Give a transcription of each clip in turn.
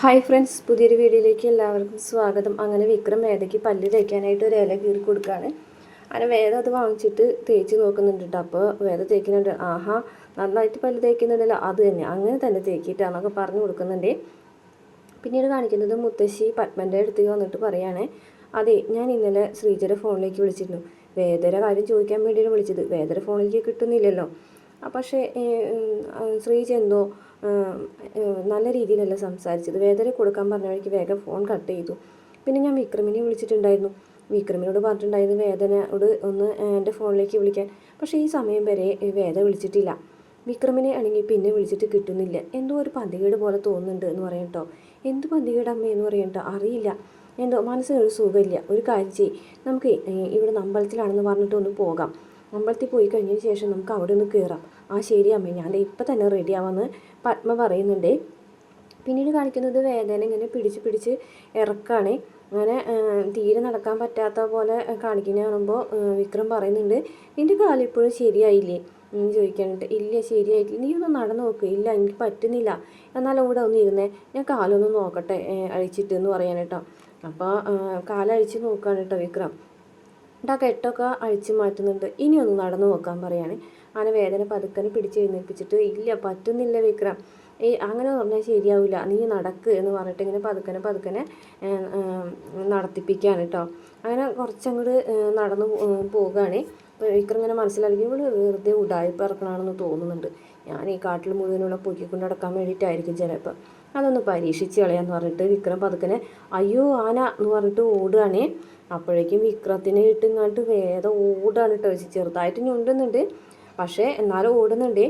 Hi friends പുതിയൊരു വീഡിയോയിലേക്ക് എല്ലാവർക്കും സ്വാഗതം. അങ്ങനെ വിക്രം വേദയ്ക്ക് പല്ല് തേക്കാനായിട്ട് ഒരു ഇല കീറി കൊടുക്കുകയാണ് അങ്ങനെ വേദ അത് വാങ്ങിച്ചിട്ട് തേച്ച് നോക്കുന്നുണ്ട് കേട്ടോ അപ്പോൾ വേദ തേക്കുന്നുണ്ട്. ആഹാ നന്നായിട്ട് പല്ല് തേക്കുന്നുണ്ടല്ലോ. അത് തന്നെ. അങ്ങനെ തന്നെ തേക്കിയിട്ടാണെന്നൊക്കെ പറഞ്ഞു കൊടുക്കുന്നുണ്ട്. പിന്നീട് കാണിക്കുന്നത് മുത്തശ്ശി പത്മന്റെ അടുത്തേക്ക് വന്നിട്ട് പറയുകയാണേ അതെ ഞാൻ ഇന്നലെ ശ്രീജയുടെ ഫോണിലേക്ക് വിളിച്ചിരുന്നു. വേദരെ കാര്യം ചോദിക്കാൻ വേണ്ടിയാണ് വിളിച്ചത്. വേദരെ ഫോണിലേക്ക് കിട്ടുന്നില്ലല്ലോ. പക്ഷേ ശ്രീജ എന്തോ നല്ല രീതിയിലല്ല സംസാരിച്ചത്. വേദന കൊടുക്കാൻ പറഞ്ഞ വഴിക്ക് വേഗം ഫോൺ കട്ട് ചെയ്തു. പിന്നെ ഞാൻ വിക്രമിനെ വിളിച്ചിട്ടുണ്ടായിരുന്നു. വിക്രമിനോട് പറഞ്ഞിട്ടുണ്ടായിരുന്നു വേദനയോട് ഒന്ന് എന്റെ ഫോണിലേക്ക് വിളിക്കാൻ. പക്ഷേ ഈ സമയം വരെ വേദ വിളിച്ചിട്ടില്ല. വിക്രമിനെ ആണെങ്കിൽ പിന്നെ വിളിച്ചിട്ട് കിട്ടുന്നില്ല. എന്തോ ഒരു പന്തികേട് പോലെ തോന്നുന്നുണ്ട് എന്ന് പറയും കേട്ടോ എന്ത് പന്തികേട് അമ്മ എന്ന് പറയും കേട്ടോ അറിയില്ല. എന്തോ മനസ്സിനൊരു സുഖമില്ല. ഒരു കാര്യം ചെയ്യും. നമുക്ക് ഇവിടെ അമ്പലത്തിലാണെന്ന് പറഞ്ഞിട്ട് ഒന്ന് പോകാം. അമ്പലത്തിൽ പോയി കഴിഞ്ഞതിന് ശേഷം നമുക്ക് അവിടെ ഒന്ന് കയറാം ആ ശരി അമ്മ ഞാൻ ഇപ്പം തന്നെ റെഡി ആവാമെന്ന് പത്മ പറയുന്നുണ്ട്. പിന്നീട് കാണിക്കുന്നത് വേദന ഇങ്ങനെ പിടിച്ച് പിടിച്ച് ഇറക്കാണ് അങ്ങനെ തീരെ നടക്കാൻ പറ്റാത്ത പോലെ കാണിക്കുന്ന കാണുമ്പോൾ വിക്രം പറയുന്നുണ്ട് നിന്റെ കാലിപ്പോഴും ശരിയായില്ലേ? നീ ചോദിക്കാനായിട്ട് ഇല്ല ശരിയായിട്ടില്ല. നീ ഒന്ന് നടന്നു നോക്ക്. ഇല്ല എനിക്ക് പറ്റുന്നില്ല. എന്നാലും കൂടെ ഒന്ന് ഇരുന്നേ ഞാൻ കാലൊന്ന് നോക്കട്ടെ അഴിച്ചിട്ട് എന്ന് പറയാനായിട്ടോ അപ്പോൾ കാലഴിച്ച് നോക്കുകയാണ് കേട്ടോ വിക്രം. എന്നിട്ട് ആ കെട്ടൊക്കെ അഴിച്ചു മാറ്റുന്നുണ്ട്. ഇനി ഒന്ന് നടന്നു നോക്കാൻ പറയാണ്. അങ്ങനെ വേദന പതുക്കനെ പിടിച്ച് എഴുന്നേൽപ്പിച്ചിട്ട് ഇല്ല പറ്റുന്നില്ല വിക്രം. ഈ അങ്ങനെ പറഞ്ഞാൽ ശരിയാവില്ല നീ നടക്ക് എന്ന് പറഞ്ഞിട്ട് ഇങ്ങനെ പതുക്കനെ പതുക്കനെ നടത്തിപ്പിക്കുകയാണ് കേട്ടോ അങ്ങനെ കുറച്ചങ്ങോട്ട് നടന്നു പോവുകയാണ് വിക്രം ഇങ്ങനെ മനസ്സിലാക്കി ഇവിടെ വെറുതെ ഉടായ്പ ഇറക്കണമെന്ന് തോന്നുന്നുണ്ട്. ഞാൻ ഈ കാട്ടിൽ മുഴുവനുള്ള പൊക്കിക്കൊണ്ട് നടക്കാൻ വേണ്ടിയിട്ടായിരിക്കും ചിലപ്പോൾ അതൊന്ന് പരീക്ഷിച്ച് കളയാന്ന് പറഞ്ഞിട്ട് വിക്രം പതുക്കനെ അയ്യോ ആന എന്ന് പറഞ്ഞിട്ട് ഓടുകയാണേ അപ്പോഴേക്കും വിക്രത്തിനെ ഇട്ടിങ്ങാട്ട് വേദ ഓടാണ് കേട്ടോ ചെറുതായിട്ട് ഞുണ്ടുന്നുണ്ട് പക്ഷേ എന്നാലും ഓടുന്നുണ്ട്.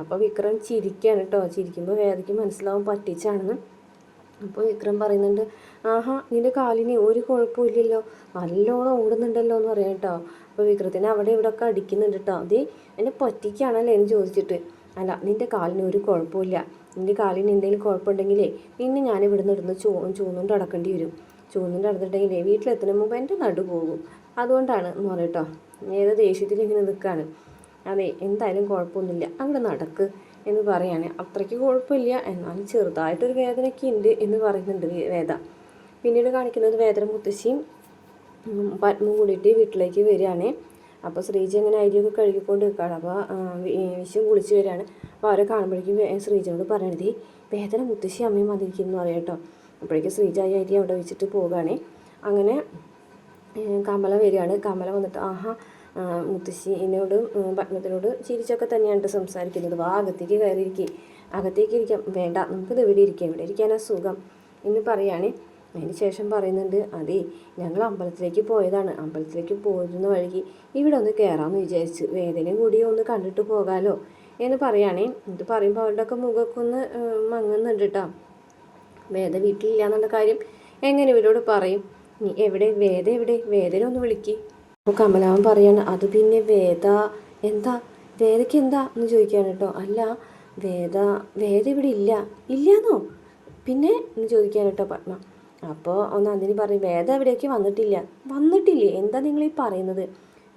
അപ്പോൾ വിക്രം ചിരിക്കുകയാണ് കേട്ടോ ചിരിക്കുമ്പോൾ വേദയ്ക്ക് മനസ്സിലാവും പറ്റിച്ചാണെന്ന്. അപ്പോൾ വിക്രം പറയുന്നുണ്ട് ആഹാ നിന്റെ കാലിന് ഒരു കുഴപ്പമില്ലല്ലോ നല്ലോണം ഓടുന്നുണ്ടല്ലോ എന്ന് പറയാം കേട്ടോ അപ്പോൾ വിക്രത്തിനെ അവിടെ ഇവിടെ ഒക്കെ അടിക്കുന്നുണ്ട് കേട്ടോ അത് എന്നെ പറ്റിക്കാണല്ലേ? എന്ന് ചോദിച്ചിട്ട്. അല്ല നിന്റെ കാലിന് ഒരു കുഴപ്പമില്ല. നിന്റെ കാലിന് എന്തെങ്കിലും കുഴപ്പമുണ്ടെങ്കിലേ നിന്നെ ഞാൻ ഇവിടുന്ന് ഇടുന്ന് ചൂ ചൂന്നുകൊണ്ട് അടക്കേണ്ടി വരും. ചൂന്നുകൊണ്ട് അടന്നിട്ടുണ്ടെങ്കിലേ വീട്ടിലെത്തുന്ന മുമ്പ് എന്റെ നടു പോകും. അതുകൊണ്ടാണ് എന്ന് പറയട്ടോ ഏത് ദേഷ്യത്തിൽ ഇങ്ങനെ നിൽക്കുകയാണ് അതെ എന്തായാലും കുഴപ്പമൊന്നുമില്ല. അങ്ങോട്ട് നടക്ക് എന്ന് പറയാണ്. അത്രയ്ക്ക് കുഴപ്പമില്ല. എന്നാലും ചെറുതായിട്ടൊരു വേദനയൊക്കെ ഉണ്ട് എന്ന് പറയുന്നുണ്ട് വേദ. പിന്നീട് കാണിക്കുന്നത് വേദന മുത്തശ്ശിയും പത്മം കൂടിയിട്ട് വീട്ടിലേക്ക് വരികയാണ്. അപ്പോൾ ശ്രീജ അങ്ങനെ അരിയൊക്കെ കഴുകിക്കൊണ്ട് നിൽക്കുകയാണ് അപ്പോൾ വിശ്വം കുളിച്ച് വരികയാണ്. അപ്പോൾ അവരെ കാണുമ്പോഴേക്കും ശ്രീജയോട് പറയണത് വേദന മുത്തശ്ശി അമ്മയും വന്നിരിക്കുന്നു പറയാം കേട്ടോ. അപ്പോഴേക്കും ശ്രീജ ഈ അരി അവിടെ വെച്ചിട്ട് പോവുകയാണ്. അങ്ങനെ കമല വരികയാണ്. കമല വന്നിട്ട് ആഹാ മുത്തശ്ശി എന്നോടും പത്മത്തിനോട് ചിരിച്ചൊക്കെ തന്നെയാണ് സംസാരിക്കുന്നത്. വാ അകത്തേക്ക് കയറിയിരിക്കുക അകത്തേക്ക് ഇരിക്കാം. വേണ്ട നമുക്കിത് ഇവിടെ ഇരിക്കാം? ഇവിടെ ഇരിക്കാനാ സുഖം? എന്ന് പറയുകയാണ് അതിന് ശേഷം പറയുന്നുണ്ട് അതെ ഞങ്ങൾ അമ്പലത്തിലേക്ക് പോയതാണ്. അമ്പലത്തിലേക്ക് പോയിരുന്ന വഴിക്ക് ഇവിടെ ഒന്ന് കയറാമെന്ന് വിചാരിച്ചു. വേദനയും കൂടി ഒന്ന് കണ്ടിട്ട് പോകാലോ എന്ന് പറയുകയാണേ ഇത് പറയുമ്പോൾ അവരുടെയൊക്കെ മുഖമൊക്കെ ഒന്ന് മങ്ങുന്നുണ്ട് കേട്ടോ വേദ വീട്ടിലില്ല എന്നുള്ള കാര്യം എങ്ങനെ ഇവരോട് പറയും? നീ എവിടെ? വേദ എവിടെ? വേദന ഒന്ന് വിളിക്ക്. അപ്പോൾ കമലാവൻ പറയാണ് അത് പിന്നെ വേദ എന്താ? വേദയ്ക്ക് എന്താ? എന്ന് ചോദിക്കുകയാണ് കേട്ടോ അല്ല വേദ വേദ ഇവിടെ ഇല്ല. ഇല്ലാന്നോ? പിന്നെ എന്ന് ചോദിക്കുകയാണ് കേട്ടോ പത്മ. അപ്പോൾ ഒന്ന് അതിന് പറയും വേദ എവിടേക്ക് വന്നിട്ടില്ല. വന്നിട്ടില്ലേ? എന്താ നിങ്ങൾ ഈ പറയുന്നത്?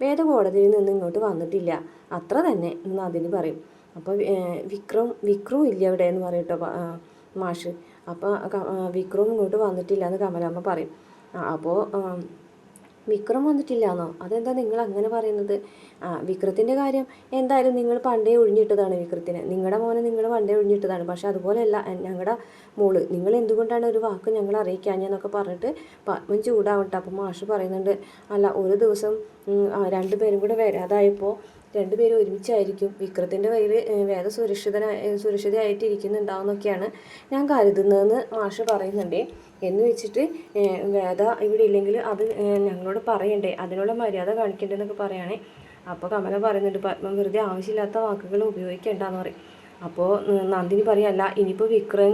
വേദ കോടതിയിൽ നിന്ന് ഇങ്ങോട്ട് വന്നിട്ടില്ല. അത്ര തന്നെ എന്ന് അതിന് പറയും. അപ്പോൾ വിക്രം വിക്രം ഇല്ല അവിടെ എന്ന് പറയും കേട്ടോ മാഷ്. അപ്പോൾ വിക്രം ഇങ്ങോട്ട് വന്നിട്ടില്ല എന്ന് കമലാമ്മ പറയും. അപ്പോൾ വിക്രം വന്നിട്ടില്ലാന്നോ? അതെന്താ നിങ്ങൾ അങ്ങനെ പറയുന്നത്? ആ വിക്രത്തിന്റെ കാര്യം എന്തായാലും നിങ്ങൾ പണ്ടേ ഒഴിഞ്ഞിട്ടതാണ് വിക്രത്തിന്. നിങ്ങളുടെ മോനെ നിങ്ങൾ പണ്ടേ ഒഴിഞ്ഞിട്ടതാണ്. പക്ഷെ അതുപോലെയല്ല ഞങ്ങളുടെ മോൾ. നിങ്ങൾ എന്തുകൊണ്ടാണ് ഒരു വാക്ക് ഞങ്ങൾ അറിയിക്കാഞ്ഞെന്നൊക്കെ പറഞ്ഞിട്ട് പത്മൻ ചൂടാവട്ടെ. അപ്പം മാഷ് പറയുന്നുണ്ട് അല്ല ഒരു ദിവസം രണ്ടുപേരും കൂടെ വരാതായപ്പോൾ രണ്ടുപേരും ഒരുമിച്ചായിരിക്കും. വിക്രത്തിന്റെ കയ്യിൽ വേദ സുരക്ഷിതനായി സുരക്ഷിതയായിട്ടിരിക്കുന്നുണ്ടാവുന്നൊക്കെയാണ് ഞാൻ കരുതുന്നതെന്ന് മാഷ് പറയുന്നുണ്ട്. എന്ന് വെച്ചിട്ട് വേദ ഇവിടെ ഇല്ലെങ്കിൽ അത് ഞങ്ങളോട് പറയണ്ടേ? അതിനുള്ള മര്യാദ കാണിക്കണ്ടെന്നൊക്കെ പറയുകയാണെ അപ്പോൾ കമല പറയുന്നുണ്ട് പത്മം വെറുതെ ആവശ്യമില്ലാത്ത വാക്കുകൾ ഉപയോഗിക്കേണ്ടെന്ന് പറയും. അപ്പോൾ നന്ദിനി പറയല്ല ഇനിയിപ്പോൾ വിക്രം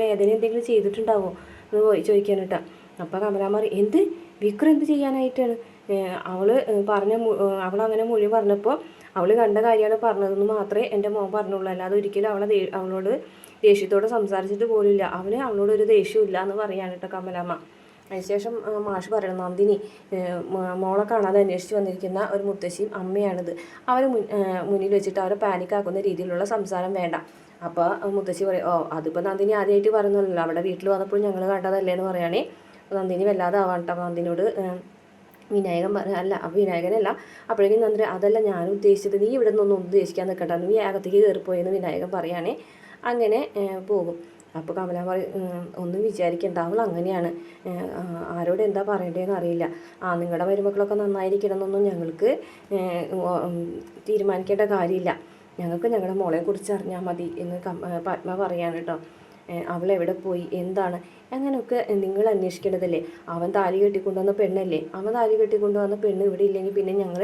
വേദന എന്തെങ്കിലും ചെയ്തിട്ടുണ്ടാവോ? എന്ന് ചോദിക്കാനിട്ടാ. അപ്പോൾ കമലാമാറി എന്ത്? വിക്രം എന്ത് ചെയ്യാനായിട്ടാണ്? ഏഹ് പറഞ്ഞ അവൾ അങ്ങനെ മൊഴി പറഞ്ഞപ്പോൾ അവൾ കണ്ട കാര്യമാണ് പറഞ്ഞതെന്ന് മാത്രമേ എന്റെ മോൻ പറഞ്ഞുള്ളൂ. അല്ലാതെ ഒരിക്കലും അവളെ അവളോട് ദേഷ്യത്തോടെ സംസാരിച്ചിട്ട് പോലില്ല അവന് അവളോട് ഒരു ദേഷ്യമില്ല എന്ന് പറയാണ് കേട്ടോ കമലാമ്മ. അതിനുശേഷം മാഷ് പറയണം നന്ദിനി മോളെ കാണാതെ അന്വേഷിച്ച് വന്നിരിക്കുന്ന ഒരു മുത്തശ്ശിയും അമ്മയാണിത്. മുൻ മുന്നിൽ വെച്ചിട്ട് അവരെ പാനിക്കാക്കുന്ന രീതിയിലുള്ള സംസാരം വേണ്ട. അപ്പോൾ മുത്തശ്ശി പറയും ഓ അതിപ്പോൾ നന്ദിനി ആദ്യമായിട്ട് പറയുന്നല്ലോ അവിടെ വീട്ടിൽ വന്നപ്പോൾ ഞങ്ങൾ കണ്ടതല്ലേ എന്ന് പറയുകയാണെങ്കിൽ നന്ദിനി വല്ലാതെ ആവാണ്ട നന്ദിനോട് വിനായകൻ പറഞ്ഞു അല്ല വിനായകനല്ല അപ്പോഴേക്കും നന്ദി അതല്ല ഞാൻ ഉദ്ദേശിച്ചത് നീ ഇവിടെ നിന്നൊന്നും ഉദ്ദേശിക്കാൻ നിൽക്കട്ടെ നീ അകത്തേക്ക് കയറിപ്പോയെന്ന് വിനായകൻ പറയുകയാണേ. അങ്ങനെ പോകും. അപ്പോൾ കമല പറയും ഒന്നും വിചാരിക്കേണ്ട. അവൾ അങ്ങനെയാണ്. ആരോട് എന്താ പറയേണ്ടതെന്ന് അറിയില്ല. ആ നിങ്ങളുടെ മരുമക്കളൊക്കെ നന്നായിരിക്കണം എന്നൊന്നും ഞങ്ങൾക്ക് തീരുമാനിക്കേണ്ട കാര്യമില്ല. ഞങ്ങൾക്ക് ഞങ്ങളുടെ മോളെക്കുറിച്ച് അറിഞ്ഞാൽ മതി എന്ന് പത്മ പറയാണ് കേട്ടോ. എവിടെ പോയി? എന്താണ്? അങ്ങനെയൊക്കെ നിങ്ങൾ അന്വേഷിക്കേണ്ടതല്ലേ? അവൻ താലി കെട്ടിക്കൊണ്ടുവന്ന പെണ്ണല്ലേ? അവൻ താലി കെട്ടിക്കൊണ്ടുവന്ന പെണ്ണ് ഇവിടെ ഇല്ലെങ്കിൽ പിന്നെ ഞങ്ങൾ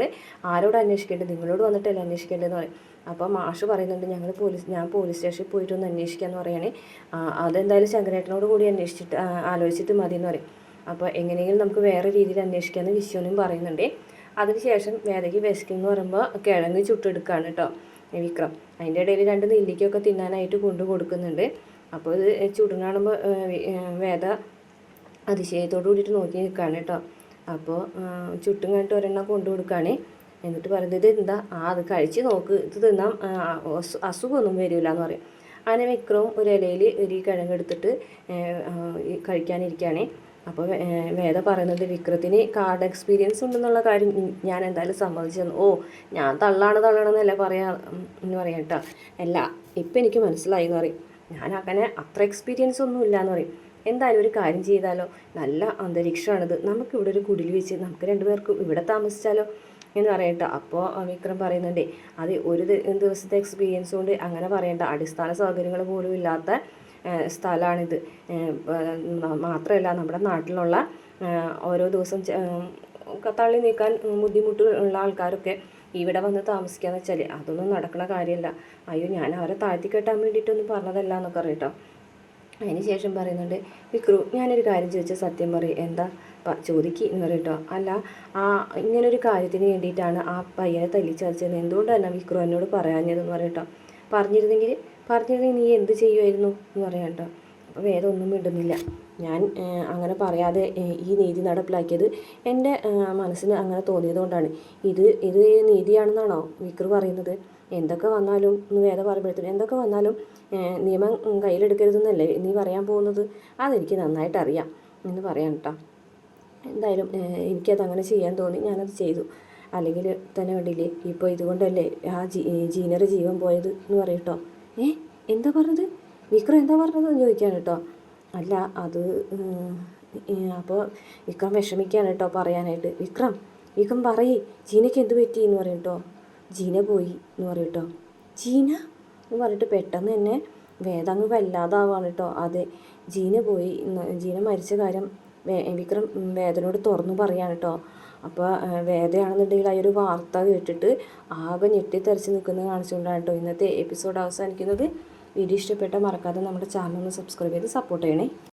ആരോട് അന്വേഷിക്കേണ്ടത്? നിങ്ങളോട് വന്നിട്ടല്ലേ അന്വേഷിക്കേണ്ടതെന്ന് പറയും. അപ്പോൾ മാഷ് പറയുന്നുണ്ട് ഞങ്ങൾ പോലീസ് ഞാൻ പോലീസ് സ്റ്റേഷനിൽ പോയിട്ട് ഒന്ന് അന്വേഷിക്കാമെന്ന് പറയണേ. അതെന്തായാലും ശങ്കരേട്ടനോട് കൂടി അന്വേഷിച്ചിട്ട് ആലോചിച്ചിട്ട് മതി എന്ന് പറയും. അപ്പോൾ എങ്ങനെയെങ്കിലും നമുക്ക് വേറെ രീതിയിൽ അന്വേഷിക്കാമെന്ന് വിശ്വനും പറയുന്നുണ്ട്. അതിനുശേഷം വേദയ്ക്ക് വിശക്കെന്ന് പറയുമ്പോൾ കിഴങ്ങ് ചുട്ടെടുക്കുകയാണ് കേട്ടോ വിക്രം. അതിന്റെ ഇടയിൽ രണ്ട് നെല്ലിക്കൊക്കെ തിന്നാനായിട്ട് കൊണ്ടു കൊടുക്കുന്നുണ്ട്. അപ്പോൾ ഇത് ചുടുന്ന കാണുമ്പോൾ വേദ അതിശയത്തോട് കൂടിയിട്ട് നോക്കി നിൽക്കുകയാണ് കേട്ടോ. അപ്പോൾ ചുട്ടും കണ്ടിട്ട് ഒരെണ്ണം കൊണ്ടു കൊടുക്കുകയാണ് എന്നിട്ട് പറയുന്നത് ഇത് എന്താ? ആ അത് കഴിച്ച് നോക്ക്. ഇത് തിന്നാം. ആ, അസുഖമൊന്നും വരില്ല എന്ന് പറയും. അങ്ങനെ വിക്രവും ഒരു ഇലയിൽ ഒരു കിഴങ്ങെടുത്തിട്ട് കഴിക്കാനിരിക്കുകയാണ് അപ്പോൾ വേദ പറയുന്നത് വിക്രത്തിന് കാർഡ് എക്സ്പീരിയൻസ് ഉണ്ടെന്നുള്ള കാര്യം ഞാൻ എന്തായാലും സമ്മതിച്ചെന്ന്. ഓ ഞാൻ തള്ളാണ് തള്ളാണെന്നല്ലേ പറയാ എന്ന് പറയാം കേട്ടോ. അല്ല ഇപ്പം എനിക്ക് മനസ്സിലായി എന്ന് പറയും. ഞാൻ അങ്ങനെ അത്ര എക്സ്പീരിയൻസ് ഒന്നും ഇല്ല എന്ന് പറയും. എന്തായാലും ഒരു കാര്യം ചെയ്താലോ? നല്ല അന്തരീക്ഷമാണിത്. നമുക്കിവിടെ ഒരു കുടിൽ വെച്ച് നമുക്ക് രണ്ടുപേർക്കും ഇവിടെ താമസിച്ചാലോ? എന്ന് പറയട്ടെ. അപ്പോൾ വിക്രം പറയുന്നുണ്ടേ അത് ഒരു ദിവസത്തെ എക്സ്പീരിയൻസ് കൊണ്ട് അങ്ങനെ പറയേണ്ട. അടിസ്ഥാന സൗകര്യങ്ങൾ പോലും ഇല്ലാത്ത സ്ഥലമാണിത്. മാത്രമല്ല നമ്മുടെ നാട്ടിലുള്ള ഓരോ ദിവസം തള്ളി നീക്കാൻ ബുദ്ധിമുട്ടുള്ള ആൾക്കാരൊക്കെ ഇവിടെ വന്ന് താമസിക്കാന്ന് വെച്ചാൽ അതൊന്നും നടക്കുന്ന കാര്യമല്ല അയ്യോ ഞാൻ അവരെ താഴ്ത്തി കെട്ടാൻ വേണ്ടിയിട്ടൊന്നും പറഞ്ഞതല്ല എന്നൊക്കെ അറിയട്ടോ അതിന് ശേഷം പറയുന്നുണ്ട് വിക്രു ഞാനൊരു കാര്യം ചോദിച്ചാൽ സത്യം പറയും. എന്താ? ചോദിക്കുക ചോദിക്ക് എന്ന് പറയട്ടോ അല്ല ആ ഇങ്ങനൊരു കാര്യത്തിന് വേണ്ടിയിട്ടാണ് ആ പയ്യനെ തല്ലിച്ചതച്ചത്. എന്തുകൊണ്ട് തന്നെ വിക്രു എന്നോട് പറയാഞ്ഞതെന്ന് പറയട്ടോ പറഞ്ഞിരുന്നെങ്കിൽ പറഞ്ഞിരുന്നെങ്കിൽ നീ എന്ത് ചെയ്യുമായിരുന്നു എന്ന് പറയാം കേട്ടോ. അപ്പോൾ വേറെ ഒന്നും മിണ്ടുന്നില്ല ഞാൻ അങ്ങനെ പറയാതെ ഈ നീതി നടപ്പിലാക്കിയത് എന്റെ മനസ്സിന് അങ്ങനെ തോന്നിയതുകൊണ്ടാണ് ഇത് ഇത് നീതിയാണെന്നാണോ വിക്രു പറയുന്നത്? എന്തൊക്കെ വന്നാലും എന്ന് വേദ പറയുമ്പോഴത്തേനും എന്തൊക്കെ വന്നാലും നിയമം കയ്യിലെടുക്കരുതെന്നല്ലേ നീ പറയാൻ പോകുന്നത്? അതെനിക്ക് നന്നായിട്ട് അറിയാം എന്ന് പറയാം കേട്ടോ എന്തായാലും ഏഹ്, എനിക്കത് അങ്ങനെ ചെയ്യാൻ തോന്നി ഞാനത് ചെയ്തു. അല്ലെങ്കിൽ തന്നെ വേണ്ടിയില്ലേ ഇപ്പോൾ ഇതുകൊണ്ടല്ലേ ആ ജീ ജീനറ് ജീവൻ പോയത് എന്ന് പറയട്ടോ ഏ എന്താ പറഞ്ഞത്? വിക്രം എന്താ പറഞ്ഞത് എന്ന് ചോദിക്കാൻ കേട്ടോ. അല്ല അത് അപ്പോൾ വിക്രം വിഷമിക്കാൻ കേട്ടോ പറയാനായിട്ട്. വിക്രം വിക്രം പറയേ ജീനയ്ക്ക് എന്ത് പറ്റി എന്ന് പറയും കേട്ടോ. ജീന പോയി എന്ന് പറയും കേട്ടോ. ജീന? എന്ന് പറഞ്ഞിട്ട് പെട്ടെന്ന് തന്നെ വേദങ്ങ് വല്ലാതാവാണ് കേട്ടോ. അതെ ജീന പോയി ജീന മരിച്ച കാര്യം വിക്രം വേദനോട് തുറന്നു പറയാണ് കേട്ടോ. അപ്പോൾ വേദയാണെന്നുണ്ടെങ്കിൽ ആ ഒരു വാർത്ത കേട്ടിട്ട് ആകെ ഞെട്ടിത്തെറിച്ച് നിൽക്കുന്നത് കാണിച്ചുകൊണ്ടാണ് കേട്ടോ ഇന്നത്തെ എപ്പിസോഡ് അവസാനിക്കുന്നത്. വീഡിയോ ഇഷ്ടപ്പെട്ടാൽ മറക്കാതെ നമ്മുടെ ചാനൽ ഒന്ന് സബ്സ്ക്രൈബ് ചെയ്ത് സപ്പോർട്ട് ചെയ്യണേ.